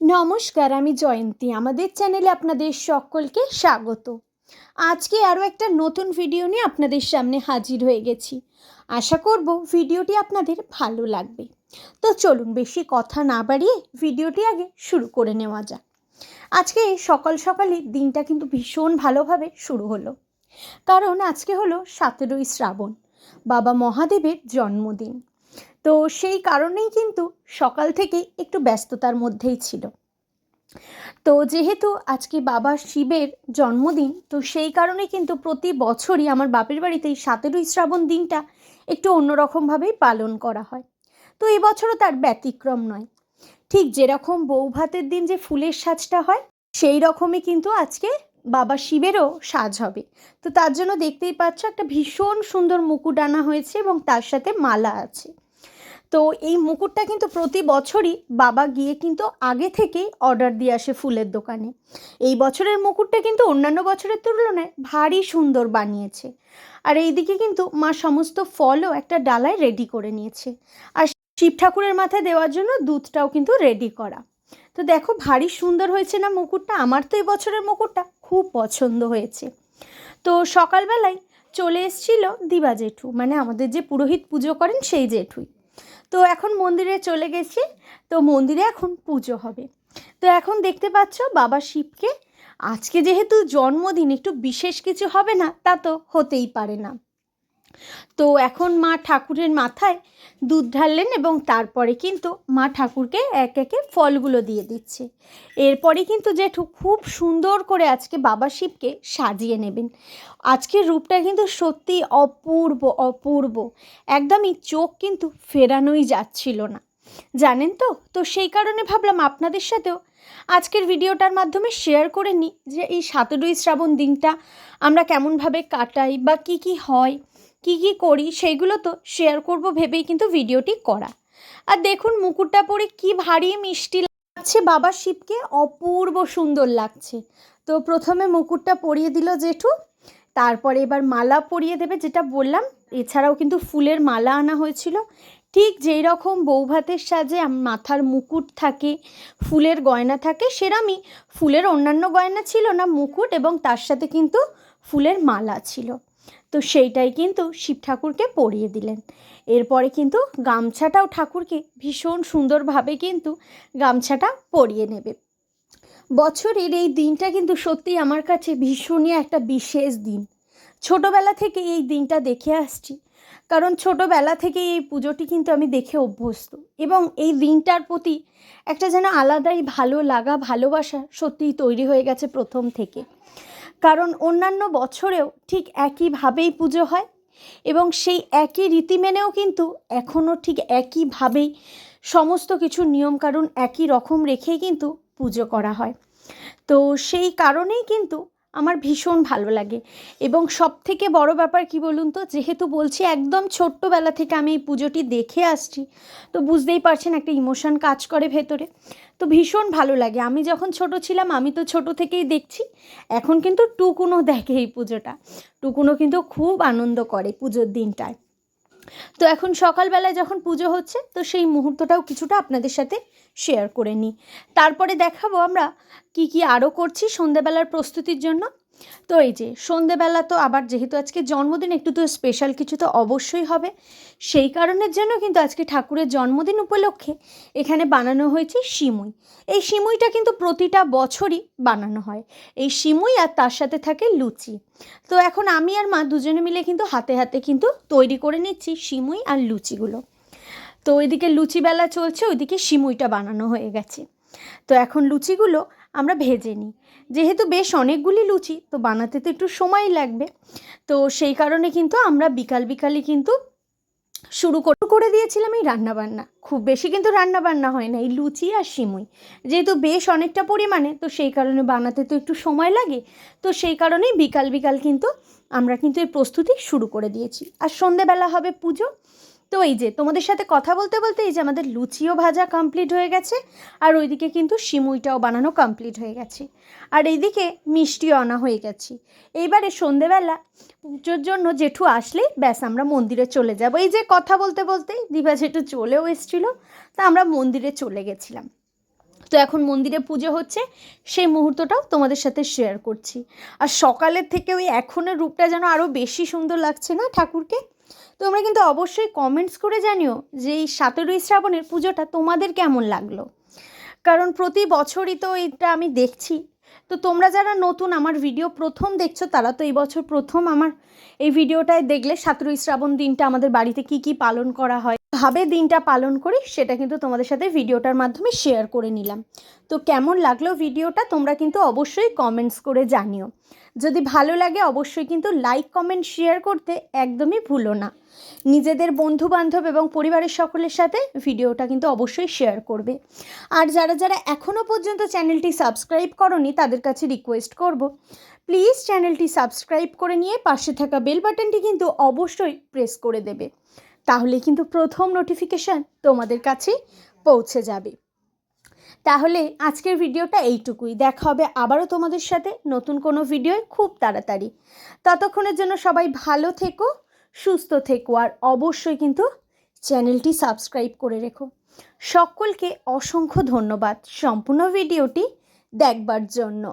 নমস্কার, আমি জয়ন্তী। আমাদের চ্যানেলে আপনাদের সকলকে স্বাগত। আজকে আরও একটা নতুন ভিডিও নিয়ে আপনাদের সামনে হাজির হয়ে গেছি। আশা করব ভিডিওটি আপনাদের ভালো লাগবে। তো চলুন, বেশি কথা না বাড়িয়ে ভিডিওটি আগে শুরু করে নেওয়া যাক। আজকে সকাল সকালে দিনটা কিন্তু ভীষণ ভালোভাবে শুরু হলো। কারণ আজকে হলো সতেরোই শ্রাবণ, বাবা মহাদেবের জন্মদিন। তো সেই কারণেই কিন্তু সকাল থেকেই একটু ব্যস্ততার মধ্যেই ছিল। তো যেহেতু আজকে বাবা শিবের জন্মদিন, তো সেই কারণে কিন্তু প্রতি বছরই আমার বাপের বাড়িতে এই সতেরোই শ্রাবণ দিনটা একটু অন্যরকমভাবেই পালন করা হয়। তো এবছরও তার ব্যতিক্রম নয়। ঠিক যেরকম বৌভাতের দিন যে ফুলের সাজটা হয়, সেই রকমই কিন্তু আজকে বাবা শিবেরও সাজ হবে। তো তার জন্য দেখতেই পাচ্ছ একটা ভীষণ সুন্দর মুকুট আনা হয়েছে এবং তার সাথে মালা আছে। তো এই মুকুটটা কিন্তু প্রতি বছরই বাবা গিয়ে কিন্তু আগে থেকেই অর্ডার দিয়ে আসে ফুলের দোকানে। এই বছরের মুকুটটা কিন্তু অন্যান্য বছরের তুলনায় ভারী সুন্দর বানিয়েছে। আর এইদিকে কিন্তু মা সমস্ত ফলও একটা ডালায় রেডি করে নিয়েছে। আর শিব ঠাকুরের মাথায় দেওয়ার জন্য দুধটাও কিন্তু রেডি করা। তো দেখো, ভারী সুন্দর হয়েছে না মুকুটটা? আমার তো এই বছরের মুকুটটা খুব পছন্দ হয়েছে। তো সকালবেলায় চলে এসেছিল দিবা জেঠু। মানে আমাদের যে পুরোহিত পুজো করেন সেই জেঠুই। তো এখন মন্দিরে চলে গেছি। তো মন্দিরে এখন পুজো হবে। তো এখন দেখতে পাচ্ছ বাবা শিবকে। আজকে যেহেতু জন্মদিন, একটু বিশেষ কিছু হবে না, তা তো হতেই পারে না। তো এখন মা ঠাকুরের মাথায় দুধ ঢাললেন এবং তারপরে কিন্তু মা ঠাকুরকে এক একে ফলগুলো দিয়ে দিচ্ছে। এরপরে কিন্তু জেঠু খুব সুন্দর করে আজকে বাবা শিবকে সাজিয়ে নেবেন। আজকের রূপটা কিন্তু সত্যি অপূর্ব অপূর্ব। একদমই চোখ কিন্তু ফেরানোই যাচ্ছিল না। জানেন তো? তো সেই কারণে ভাবলাম আপনাদের সাথেও আজকের ভিডিওটার মাধ্যমে শেয়ার করে নিই যে এই সতেরোই শ্রাবণ দিনটা আমরা কেমনভাবে কাটাই বা কি কি হয়। কি কি করি সেইগুলো তো শেয়ার করব ভেবেই কিন্তু ভিডিওটি করা। আর দেখুন মুকুটটা পরে কি ভারী মিষ্টি লাগছে, বাবা শিবকে অপূর্ব সুন্দর লাগছে। তো প্রথমে মুকুটটা পরিয়ে দিল জেঠু, তারপরে এবার মালা পরিয়ে দেবে যেটা বললাম, এছাড়াও কিন্তু ফুলের মালা আনা হয়েছিল। ঠিক যেই রকম বৌভাতের সাজে মাথার মুকুট থাকে, ফুলের গয়না থাকে, সেরামই ফুলের অন্যান্য গয়না ছিল না মুকুট, এবং তার সাথে কিন্তু ফুলের মালা ছিল। তো সেইটাই কিন্তু শিব ঠাকুরকে পরিয়ে দিলেন। এরপরে কিন্তু গামছাটাও ঠাকুরকে ভীষণ সুন্দরভাবে কিন্তু গামছাটা পরিয়ে নেবে। বছরের এই দিনটা কিন্তু সত্যি আমার কাছে ভীষণই একটা বিশেষ দিন। ছোটোবেলা থেকে এই দিনটা দেখে আসছি, কারণ ছোটোবেলা থেকে এই পুজোটি কিন্তু আমি দেখে অভ্যস্ত এবং এই দিনটার প্রতি একটা যেন আলাদাই ভালো লাগা, ভালোবাসা সত্যিই তৈরি হয়ে গেছে প্রথম থেকে। কারণ অন্যান্য বছরেও ঠিক একইভাবেই পুজো হয় এবং সেই একই রীতি মেনেও কিন্তু এখনও ঠিক একইভাবেই সমস্ত কিছু নিয়মকানুন একই রকম রেখেই কিন্তু পুজো করা হয়। তো সেই কারণেই কিন্তু আমার ভীষণ ভালো লাগে। এবং সব থেকে বড় ব্যাপার কি বলুন তো, যেহেতু বলছি একদম ছোট্টবেলা থেকে আমি এই পুজোটি দেখে আসছি, তো বুঝতেই পারছেন একটা ইমোশন কাজ করে ভেতরে। তো ভীষণ ভালো লাগে। আমি যখন ছোট ছিলাম, আমি তো ছোট থেকেই দেখছি। এখন কিন্তু টুকুনো দেখে এই পুজোটা। টুকুনো কিন্তু খুব আনন্দ করে পুজোর দিনটায়। তো এখন সকালবেলায় যখন পুজো হচ্ছে, তো সেই মুহূর্তটাও কিছুটা আপনাদের সাথে শেয়ার করে নিই। তারপরে দেখাবো আমরা কি কি আরও করছি সন্ধেবেলার প্রস্তুতির জন্য। তো এই যে, সন্ধেবেলা তো আবার যেহেতু আজকে জন্মদিন, একটু তো স্পেশাল কিছু তো অবশ্যই হবে। সেই কারণের জন্য কিন্তু আজকে ঠাকুরের জন্মদিন উপলক্ষে এখানে বানানো হয়েছে সিমুই। এই সিমুইটা কিন্তু প্রতিটা বছরই বানানো হয়। এই সিমুই আর তার সাথে থাকে লুচি। তো এখন আমি আর মা দুজনে মিলে কিন্তু হাতে হাতে কিন্তু তৈরি করে নিচ্ছি সিমুই আর লুচিগুলো। তো ওইদিকে লুচি বেলা চলছে, ওইদিকে সিমুইটা বানানো হয়ে গেছে। তো এখন লুচিগুলো আমরা ভেজে নিই। যেহেতু বেশ অনেকগুলি লুচি, তো বানাতে তো একটু সময় লাগবে। তো সেই কারণে কিন্তু আমরা বিকাল বিকালই কিন্তু শুরু করে দিয়েছিলাম এই রান্নাবান্না। খুব বেশি কিন্তু রান্নাবান্না হয় না, এই লুচি আর সিমুই। যেহেতু বেশ অনেকটা পরিমাণে, তো সেই কারণে বানাতে তো একটু সময় লাগে। তো সেই কারণেই বিকাল বিকাল কিন্তু আমরা কিন্তু এই প্রস্তুতি শুরু করে দিয়েছি। আর সন্ধেবেলা হবে পুজো তো এই যে, তোমাদের সাথে কথা বলতে বলতে এই যে আমাদের লুচিও ভাজা কমপ্লিট হয়ে গেছে, আর ওইদিকে কিন্তু সিমুইটাও বানানো কমপ্লিট হয়ে গেছে। আর এইদিকে মিষ্টিও আনা হয়ে গেছে। এইবারে সন্ধেবেলা পুজোর জন্য জেঠু আসলেই ব্যাস আমরা মন্দিরে চলে যাব। এই যে কথা বলতে বলতে দিবা জেঠু চলেও এসেছিল, তা আমরা মন্দিরে চলে গেছিলাম। তো এখন মন্দিরে পুজো হচ্ছে, সেই মুহূর্তটাও তোমাদের সাথে শেয়ার করছি। আর সকালের থেকে ওই এখনের রূপটা যেন আরও বেশি সুন্দর লাগছে না ঠাকুরকে? তোমরা কিন্তু অবশ্যই কমেন্টস করে জানিও যে এই সতেরোই শ্রাবণের পুজোটা তোমাদের কেমন লাগল। কারণ প্রতি বছরই তো এটা আমি দেখছি। তো তোমরা যারা নতুন আমার ভিডিও প্রথম দেখছ, তারা তো এই বছর প্রথম আমার এই ভিডিওটায় দেখলে সতেরোই শ্রাবণ দিনটা আমাদের বাড়িতে কি কি পালন করা হয়। ভাবে দিনটা পালন করি, সেটা কিন্তু তোমাদের সাথে ভিডিওটার মাধ্যমে শেয়ার করে নিলাম। তো কেমন লাগল ভিডিওটা তোমরা কিন্তু অবশ্যই কমেন্টস করে জানিও। যদি ভালো লাগে অবশ্যই কিন্তু লাইক কমেন্ট শেয়ার করতে একদমই ভুলো না। নিজেদের বন্ধু বান্ধব এবং পরিবারের সকলের সাথে ভিডিওটা কিন্তু অবশ্যই শেয়ার করবে। আর যারা যারা এখনও পর্যন্ত চ্যানেলটি সাবস্ক্রাইব করনি, তাদের কাছে রিকোয়েস্ট করব প্লিজ চ্যানেলটি সাবস্ক্রাইব করে নিয়ে পাশে থাকা বেল বাটনটি কিন্তু অবশ্যই প্রেস করে দেবে। তাহলে কিন্তু প্রথম নোটিফিকেশান তোমাদের কাছে পৌঁছে যাবে। তাহলে আজকের ভিডিওটা এইটুকুই। দেখা হবে আবারও তোমাদের সাথে নতুন কোনো ভিডিও খুব তাড়াতাড়ি। ততক্ষণের জন্য সবাই ভালো থেকো, সুস্থ থেকো, আর অবশ্যই কিন্তু চ্যানেলটি সাবস্ক্রাইব করে রেখো। সকলকে অসংখ্য ধন্যবাদ সম্পূর্ণ ভিডিওটি দেখবার জন্য।